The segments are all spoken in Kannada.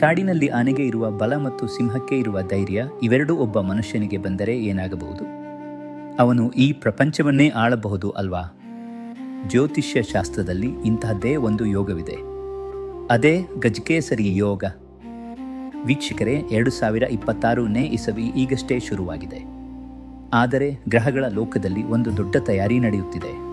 ಕಾಡಿನಲ್ಲಿ ಆನೆಗೆ ಇರುವ ಬಲ ಮತ್ತು ಸಿಂಹಕ್ಕೆ ಇರುವ ಧೈರ್ಯ ಇವೆರಡೂ ಒಬ್ಬ ಮನುಷ್ಯನಿಗೆ ಬಂದರೆ ಏನಾಗಬಹುದು? ಅವನು ಈ ಪ್ರಪಂಚವನ್ನೇ ಆಳಬಹುದು ಅಲ್ವಾ? ಜ್ಯೋತಿಷ್ಯ ಶಾಸ್ತ್ರದಲ್ಲಿ ಇಂತಹದ್ದೇ ಒಂದು ಯೋಗವಿದೆ. ಅದೇ ಗಜಕೇಸರಿ ಯೋಗ. ವೀಕ್ಷಕರೇ, ಎರಡು ಸಾವಿರ ಇಪ್ಪತ್ತಾರನೇ ಇಸವಿ ಈಗಷ್ಟೇ ಶುರುವಾಗಿದೆ. ಆದರೆ ಗ್ರಹಗಳ ಲೋಕದಲ್ಲಿ ಒಂದು ದೊಡ್ಡ ತಯಾರಿ ನಡೆಯುತ್ತಿದೆ.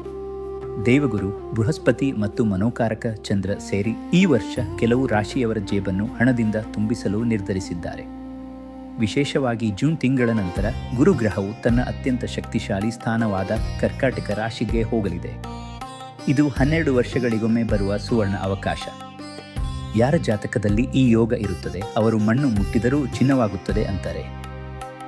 ದೇವಗುರು, ಬೃಹಸ್ಪತಿ ಮತ್ತು ಮನೋಕಾರಕ ಚಂದ್ರ ಸೇರಿ ಈ ವರ್ಷ ಕೆಲವು ರಾಶಿಯವರ ಜೇಬನ್ನು ಹಣದಿಂದ ತುಂಬಿಸಲು ನಿರ್ಧರಿಸಿದ್ದಾರೆ. ವಿಶೇಷವಾಗಿ ಜೂನ್ ತಿಂಗಳ ನಂತರ ಗುರುಗ್ರಹವು ತನ್ನ ಅತ್ಯಂತ ಶಕ್ತಿಶಾಲಿ ಸ್ಥಾನವಾದ ಕರ್ಕಾಟಕ ರಾಶಿಗೆ ಹೋಗಲಿದೆ. ಇದು ಹನ್ನೆರಡು ವರ್ಷಗಳಿಗೊಮ್ಮೆ ಬರುವ ಸುವರ್ಣ ಅವಕಾಶ. ಯಾರ ಜಾತಕದಲ್ಲಿ ಈ ಯೋಗ ಇರುತ್ತದೆ, ಅವರು ಮಣ್ಣು ಮುಟ್ಟಿದರೂ ಚಿನ್ನವಾಗುತ್ತದೆ ಅಂತಾರೆ.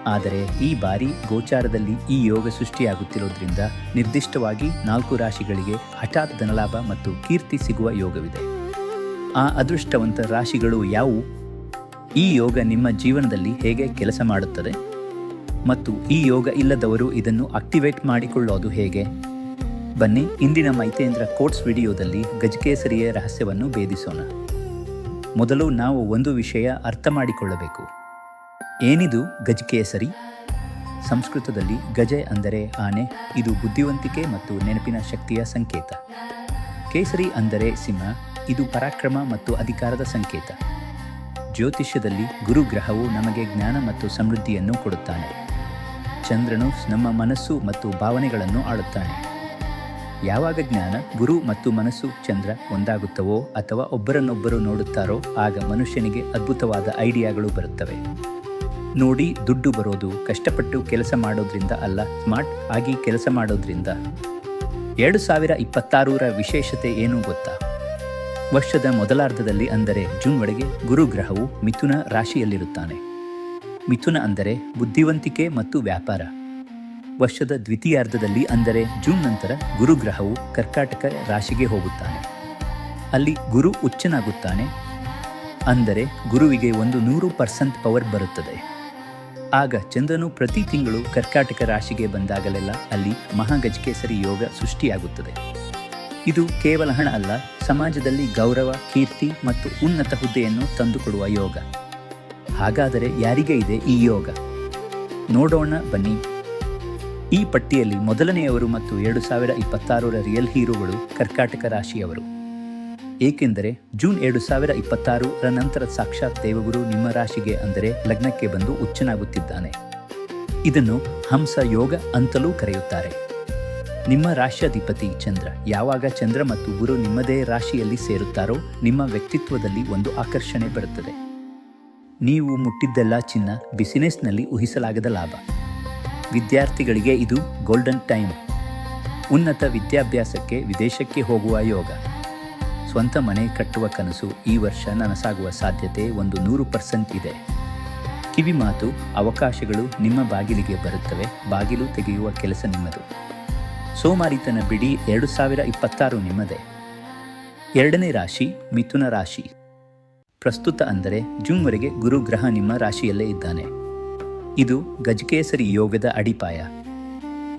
ಆದರೆ ಈ ಬಾರಿ ಗೋಚಾರದಲ್ಲಿ ಈ ಯೋಗ ಸೃಷ್ಟಿಯಾಗುತ್ತಿರುವುದರಿಂದ ನಿರ್ದಿಷ್ಟವಾಗಿ ನಾಲ್ಕು ರಾಶಿಗಳಿಗೆ ಹಠಾತ್ ಧನಲಾಭ ಮತ್ತು ಕೀರ್ತಿ ಸಿಗುವ ಯೋಗವಿದೆ. ಆ ಅದೃಷ್ಟವಂತ ರಾಶಿಗಳು ಯಾವುವು? ಈ ಯೋಗ ನಿಮ್ಮ ಜೀವನದಲ್ಲಿ ಹೇಗೆ ಕೆಲಸ ಮಾಡುತ್ತದೆ? ಮತ್ತು ಈ ಯೋಗ ಇಲ್ಲದವರು ಇದನ್ನು ಆಕ್ಟಿವೇಟ್ ಮಾಡಿಕೊಳ್ಳೋದು ಹೇಗೆ? ಬನ್ನಿ ಇಂದಿನ ಮೈತೇಂದ್ರ ಕೋಟ್ಸ್ ವಿಡಿಯೋದಲ್ಲಿ ಗಜಕೇಸರಿಯ ರಹಸ್ಯವನ್ನು ಭೇದಿಸೋಣ. ಮೊದಲು ನಾವು ಒಂದು ವಿಷಯ ಅರ್ಥ ಮಾಡಿಕೊಳ್ಳಬೇಕು. ಏನಿದು ಗಜಕೇಸರಿ ಸಂಸ್ಕೃತದಲ್ಲಿ ಗಜ ಅಂದರೆ ಆನೆ, ಇದು ಬುದ್ಧಿವಂತಿಕೆ ಮತ್ತು ನೆನಪಿನ ಶಕ್ತಿಯ ಸಂಕೇತ. ಕೇಸರಿ ಅಂದರೆ ಸಿಂಹ, ಇದು ಪರಾಕ್ರಮ ಮತ್ತು ಅಧಿಕಾರದ ಸಂಕೇತ. ಜ್ಯೋತಿಷ್ಯದಲ್ಲಿ ಗುರುಗ್ರಹವು ನಮಗೆ ಜ್ಞಾನ ಮತ್ತು ಸಮೃದ್ಧಿಯನ್ನು ಕೊಡುತ್ತಾನೆ. ಚಂದ್ರನು ನಮ್ಮ ಮನಸ್ಸು ಮತ್ತು ಭಾವನೆಗಳನ್ನು ಆಳುತ್ತಾನೆ. ಯಾವಾಗ ಜ್ಞಾನ, ಗುರು ಮತ್ತು ಮನಸ್ಸು ಚಂದ್ರ ಒಂದಾಗುತ್ತವೋ ಅಥವಾ ಒಬ್ಬರನ್ನೊಬ್ಬರು ನೋಡುತ್ತಾರೋ, ಆಗ ಮನುಷ್ಯನಿಗೆ ಅದ್ಭುತವಾದ ಐಡಿಯಾಗಳು ಬರುತ್ತವೆ. ನೋಡಿ ದುಡ್ಡು ಬರೋದು, ಕಷ್ಟಪಟ್ಟು ಕೆಲಸ ಮಾಡೋದ್ರಿಂದ ಅಲ್ಲ, ಸ್ಮಾರ್ಟ್ ಆಗಿ ಕೆಲಸ ಮಾಡೋದ್ರಿಂದ. ಎರಡು ಸಾವಿರ ಇಪ್ಪತ್ತಾರರ ವಿಶೇಷತೆ ಏನು ಗೊತ್ತಾ? ವರ್ಷದ ಮೊದಲಾರ್ಧದಲ್ಲಿ ಅಂದರೆ ಜೂನ್ ಒಳಗೆ ಗುರುಗ್ರಹವು ಮಿಥುನ ರಾಶಿಯಲ್ಲಿರುತ್ತಾನೆ. ಮಿಥುನ ಅಂದರೆ ಬುದ್ಧಿವಂತಿಕೆ ಮತ್ತು ವ್ಯಾಪಾರ. ವರ್ಷದ ದ್ವಿತೀಯಾರ್ಧದಲ್ಲಿ ಅಂದರೆ ಜೂನ್ ನಂತರ ಗುರುಗ್ರಹವು ಕರ್ಕಾಟಕ ರಾಶಿಗೆ ಹೋಗುತ್ತಾನೆ. ಅಲ್ಲಿ ಗುರು ಉಚ್ಚನಾಗುತ್ತಾನೆ ಅಂದರೆ ಗುರುವಿಗೆ ಒಂದು ನೂರು ಪರ್ಸೆಂಟ್ ಪವರ್ ಬರುತ್ತದೆ. ಆಗ ಚಂದ್ರನು ಪ್ರತಿ ತಿಂಗಳು ಕರ್ಕಾಟಕ ರಾಶಿಗೆ ಬಂದಾಗಲೆಲ್ಲ ಅಲ್ಲಿ ಮಹಾಗಜಕೇಸರಿ ಯೋಗ ಸೃಷ್ಟಿಯಾಗುತ್ತದೆ. ಇದು ಕೇವಲ ಹಣ ಅಲ್ಲ, ಸಮಾಜದಲ್ಲಿ ಗೌರವ, ಕೀರ್ತಿ ಮತ್ತು ಉನ್ನತ ಹುದ್ದೆಯನ್ನು ತಂದುಕೊಡುವ ಯೋಗ. ಹಾಗಾದರೆ ಯಾರಿಗೆ ಇದೆ ಈ ಯೋಗ? ನೋಡೋಣ ಬನ್ನಿ. ಈ ಪಟ್ಟಿಯಲ್ಲಿ ಮೊದಲನೆಯವರು ಮತ್ತು ಎರಡು ಸಾವಿರ ಇಪ್ಪತ್ತಾರರ ರಿಯಲ್ ಹೀರೋಗಳು ಕರ್ಕಾಟಕ ರಾಶಿಯವರು. ಏಕೆಂದರೆ ಜೂನ್ ಎರಡು ಸಾವಿರ ಇಪ್ಪತ್ತಾರರ ನಂತರ ಸಾಕ್ಷಾತ್ ದೇವಗುರು ನಿಮ್ಮ ರಾಶಿಗೆ ಅಂದರೆ ಲಗ್ನಕ್ಕೆ ಬಂದು ಉಚ್ಚನಾಗುತ್ತಿದ್ದಾನೆ ಇದನ್ನು ಹಂಸ ಯೋಗ ಅಂತಲೂ ಕರೆಯುತ್ತಾರೆ. ನಿಮ್ಮ ರಾಶ್ಯಾಧಿಪತಿ ಚಂದ್ರ ಯಾವಾಗ ಚಂದ್ರ ಮತ್ತು ಗುರು ನಿಮ್ಮದೇ ರಾಶಿಯಲ್ಲಿ ಸೇರುತ್ತಾರೋ ನಿಮ್ಮ ವ್ಯಕ್ತಿತ್ವದಲ್ಲಿ ಒಂದು ಆಕರ್ಷಣೆ ಬರುತ್ತದೆ. ನೀವು ಮುಟ್ಟಿದ್ದೆಲ್ಲ ಚಿನ್ನ ಬಿಸಿನೆಸ್ನಲ್ಲಿ ಊಹಿಸಲಾಗದ ಲಾಭ. ವಿದ್ಯಾರ್ಥಿಗಳಿಗೆ ಇದು ಗೋಲ್ಡನ್ ಟೈಮ್. ಉನ್ನತ ವಿದ್ಯಾಭ್ಯಾಸಕ್ಕೆ ವಿದೇಶಕ್ಕೆ ಹೋಗುವ ಯೋಗ. ಸ್ವಂತ ಮನೆ ಕಟ್ಟುವ ಕನಸು ಈ ವರ್ಷ ನನಸಾಗುವ ಸಾಧ್ಯತೆ ಒಂದು ನೂರು ಪರ್ಸೆಂಟ್ ಇದೆ. ಕಿವಿ ಮಾತು, ಅವಕಾಶಗಳು ನಿಮ್ಮ ಬಾಗಿಲಿಗೆ ಬರುತ್ತವೆ, ಬಾಗಿಲು ತೆಗೆಯುವ ಕೆಲಸ ನಿಮ್ಮದು. ಸೋಮಾರಿತನ ಬಿಡಿ ಎರಡು ಸಾವಿರ ಇಪ್ಪತ್ತಾರು ನಿಮ್ಮದೇ. ಎರಡನೇ ರಾಶಿ, ಮಿಥುನ ರಾಶಿ. ಪ್ರಸ್ತುತ ಅಂದರೆ ಜೂನ್ವರೆಗೆ ಗುರುಗ್ರಹ ನಿಮ್ಮ ರಾಶಿಯಲ್ಲೇ ಇದ್ದಾನೆ. ಇದು ಗಜಕೇಸರಿ ಯೋಗದ ಅಡಿಪಾಯ.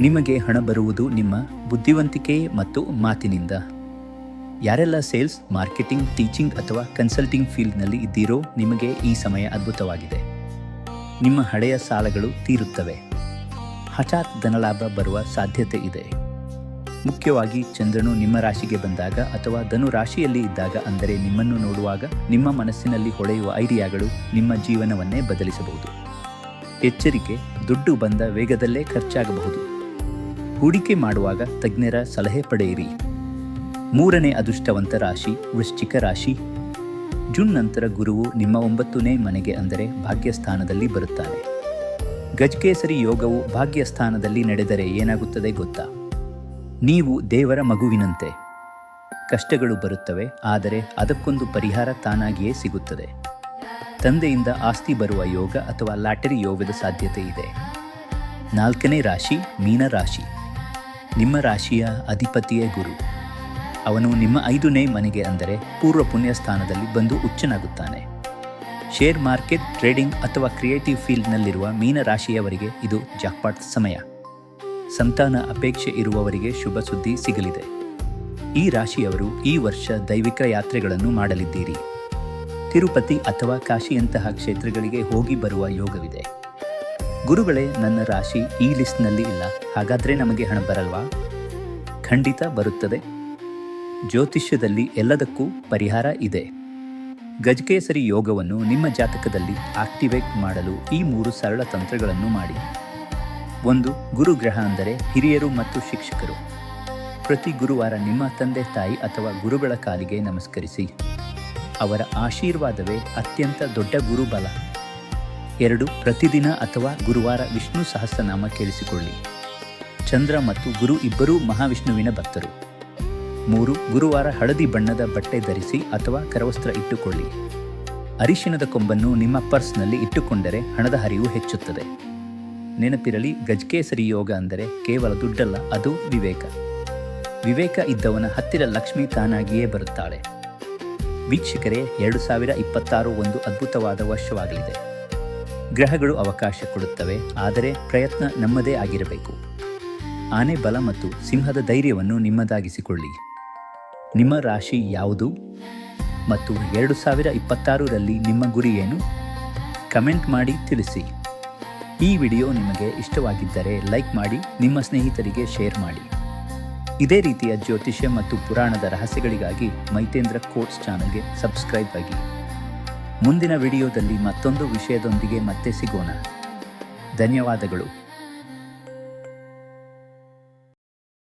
ನಿಮಗೆ ಹಣ ಬರುವುದು ನಿಮ್ಮ ಬುದ್ಧಿವಂತಿಕೆ ಮತ್ತು ಮಾತಿನಿಂದ. ಯಾರೆಲ್ಲ ಸೇಲ್ಸ್, ಮಾರ್ಕೆಟಿಂಗ್, ಟೀಚಿಂಗ್ ಅಥವಾ ಕನ್ಸಲ್ಟಿಂಗ್ ಫೀಲ್ಡ್ನಲ್ಲಿ ಇದ್ದೀರೋ ನಿಮಗೆ ಈ ಸಮಯ ಅದ್ಭುತವಾಗಿದೆ. ನಿಮ್ಮ ಹಳೆಯ ಸಾಲಗಳು ತೀರುತ್ತವೆ. ಹಠಾತ್ ಧನಲಾಭ ಬರುವ ಸಾಧ್ಯತೆ ಇದೆ. ಮುಖ್ಯವಾಗಿ ಚಂದ್ರನು ನಿಮ್ಮ ರಾಶಿಗೆ ಬಂದಾಗ ಅಥವಾ ಧನು ರಾಶಿಯಲ್ಲಿ ಇದ್ದಾಗ ಅಂದರೆ ನಿಮ್ಮನ್ನು ನೋಡುವಾಗ ನಿಮ್ಮ ಮನಸ್ಸಿನಲ್ಲಿ ಹೊಳೆಯುವ ಐಡಿಯಾಗಳು ನಿಮ್ಮ ಜೀವನವನ್ನೇ ಬದಲಿಸಬಹುದು. ಎಚ್ಚರಿಕೆ, ದುಡ್ಡು ಬಂದ ವೇಗದಲ್ಲೇ ಖರ್ಚಾಗಬಹುದು. ಹೂಡಿಕೆ ಮಾಡುವಾಗ ತಜ್ಞರ ಸಲಹೆ ಪಡೆಯಿರಿ. ಮೂರನೇ ಅದೃಷ್ಟವಂತ ರಾಶಿ, ವೃಶ್ಚಿಕ ರಾಶಿ. ಜೂನ್ ನಂತರ ಗುರುವು ನಿಮ್ಮ ಒಂಬತ್ತನೇ ಮನೆಗೆ ಅಂದರೆ ಭಾಗ್ಯಸ್ಥಾನದಲ್ಲಿ ಬರುತ್ತಾನೆ. ಗಜಕೇಸರಿ ಯೋಗವು ಭಾಗ್ಯಸ್ಥಾನದಲ್ಲಿ ನಡೆದರೆ ಏನಾಗುತ್ತದೆ ಗೊತ್ತಾ? ನೀವು ದೇವರ ಮಗುವಿನಂತೆ. ಕಷ್ಟಗಳು ಬರುತ್ತವೆ, ಆದರೆ ಅದಕ್ಕೊಂದು ಪರಿಹಾರ ತಾನಾಗಿಯೇ ಸಿಗುತ್ತದೆ. ತಂದೆಯಿಂದ ಆಸ್ತಿ ಬರುವ ಯೋಗ ಅಥವಾ ಲಾಟರಿ ಯೋಗದ ಸಾಧ್ಯತೆ ಇದೆ. ನಾಲ್ಕನೇ ರಾಶಿ ಮೀನ ರಾಶಿ ನಿಮ್ಮ ರಾಶಿಯ ಅಧಿಪತಿಯೇ ಗುರು. ಅವನು ನಿಮ್ಮ ಐದನೇ ಮನೆಗೆ ಅಂದರೆ ಪೂರ್ವ ಪುಣ್ಯ ಸ್ಥಾನದಲ್ಲಿ ಬಂದು ಉಚ್ಚನಾಗುತ್ತಾನೆ ಶೇರ್ ಮಾರ್ಕೆಟ್, ಟ್ರೇಡಿಂಗ್ ಅಥವಾ ಕ್ರಿಯೇಟಿವ್ ಫೀಲ್ಡ್ನಲ್ಲಿರುವ ಮೀನರಾಶಿಯವರಿಗೆ ಇದು ಜಾಕ್ಪಾಟ್ ಸಮಯ. ಸಂತಾನ ಅಪೇಕ್ಷೆ ಇರುವವರಿಗೆ ಶುಭ ಸುದ್ದಿ ಸಿಗಲಿದೆ. ಈ ರಾಶಿಯವರು ಈ ವರ್ಷ ದೈವಿಕ ಯಾತ್ರೆಗಳನ್ನು ಮಾಡಲಿದ್ದೀರಿ. ತಿರುಪತಿ ಅಥವಾ ಕಾಶಿಯಂತಹ ಕ್ಷೇತ್ರಗಳಿಗೆ ಹೋಗಿ ಬರುವ ಯೋಗವಿದೆ. ಗುರುಗಳೇ, ನನ್ನ ರಾಶಿ ಈ ಲಿಸ್ಟ್ನಲ್ಲಿ ಇಲ್ಲ. ಹಾಗಾದರೆ ನಮಗೆ ಹಣ ಬರಲ್ವಾ? ಖಂಡಿತ ಬರುತ್ತದೆ. ಜ್ಯೋತಿಷ್ಯದಲ್ಲಿ ಎಲ್ಲದಕ್ಕೂ ಪರಿಹಾರ ಇದೆ. ಗಜಕೇಸರಿ ಯೋಗವನ್ನು ನಿಮ್ಮ ಜಾತಕದಲ್ಲಿ ಆಕ್ಟಿವೇಟ್ ಮಾಡಲು ಈ ಮೂರು ಸರಳ ತಂತ್ರಗಳನ್ನು ಮಾಡಿ. ಒಂದು, ಗುರುಗ್ರಹ ಅಂದರೆ ಹಿರಿಯರು ಮತ್ತು ಶಿಕ್ಷಕರು. ಪ್ರತಿ ಗುರುವಾರ ನಿಮ್ಮ ತಂದೆ, ತಾಯಿ ಅಥವಾ ಗುರುಗಳ ಕಾಲಿಗೆ ನಮಸ್ಕರಿಸಿ. ಅವರ ಆಶೀರ್ವಾದವೇ ಅತ್ಯಂತ ದೊಡ್ಡ ಗುರುಬಲ. ಎರಡು, ಪ್ರತಿದಿನ ಅಥವಾ ಗುರುವಾರ ವಿಷ್ಣು ಸಹಸ್ರನಾಮ ಕೇಳಿಸಿಕೊಳ್ಳಿ. ಚಂದ್ರ ಮತ್ತು ಗುರು ಇಬ್ಬರೂ ಮಹಾವಿಷ್ಣುವಿನ ಭಕ್ತರು. ಮೂರು, ಗುರುವಾರ ಹಳದಿ ಬಣ್ಣದ ಬಟ್ಟೆ ಧರಿಸಿ ಅಥವಾ ಕರವಸ್ತ್ರ ಇಟ್ಟುಕೊಳ್ಳಿ. ಅರಿಶಿಣದ ಕೊಂಬನ್ನು ನಿಮ್ಮ ಪರ್ಸ್ನಲ್ಲಿ ಇಟ್ಟುಕೊಂಡರೆ ಹಣದ ಹರಿವು ಹೆಚ್ಚುತ್ತದೆ. ನೆನಪಿರಲಿ, ಗಜಕೇಸರಿ ಯೋಗ ಅಂದರೆ ಕೇವಲ ದುಡ್ಡಲ್ಲ, ಅದು ವಿವೇಕ. ವಿವೇಕ ಇದ್ದವನ ಹತ್ತಿರ ಲಕ್ಷ್ಮಿ ತಾನಾಗಿಯೇ ಬರುತ್ತಾಳೆ. ವೀಕ್ಷಕರೇ, ಎರಡು ಸಾವಿರ ಇಪ್ಪತ್ತಾರು ಒಂದು ಅದ್ಭುತವಾದ ವರ್ಷವಾಗಲಿದೆ. ಗ್ರಹಗಳು ಅವಕಾಶ ಕೊಡುತ್ತವೆ, ಆದರೆ ಪ್ರಯತ್ನ ನಮ್ಮದೇ ಆಗಿರಬೇಕು. ಆನೆ ಬಲ ಮತ್ತು ಸಿಂಹದ ಧೈರ್ಯವನ್ನು ನಿಮ್ಮದಾಗಿಸಿಕೊಳ್ಳಿ. ನಿಮ್ಮ ರಾಶಿ ಯಾವುದು? ಮತ್ತು ಎರಡು ಸಾವಿರ ಇಪ್ಪತ್ತಾರರಲ್ಲಿ ನಿಮ್ಮ ಗುರಿ ಏನು? ಕಮೆಂಟ್ ಮಾಡಿ ತಿಳಿಸಿ. ಈ ವಿಡಿಯೋ ನಿಮಗೆ ಇಷ್ಟವಾಗಿದ್ದರೆ ಲೈಕ್ ಮಾಡಿ, ನಿಮ್ಮ ಸ್ನೇಹಿತರಿಗೆ ಶೇರ್ ಮಾಡಿ. ಇದೇ ರೀತಿಯ ಜ್ಯೋತಿಷ್ಯ ಮತ್ತು ಪುರಾಣದ ರಹಸ್ಯಗಳಿಗಾಗಿ ಮೈತೇಂದ್ರ ಕೋಟ್ಸ್ ಚಾನಲ್ಗೆ ಸಬ್ಸ್ಕ್ರೈಬ್ ಆಗಿ. ಮುಂದಿನ ವಿಡಿಯೋದಲ್ಲಿ ಮತ್ತೊಂದು ವಿಷಯದೊಂದಿಗೆ ಮತ್ತೆ ಸಿಗೋಣ. ಧನ್ಯವಾದಗಳು.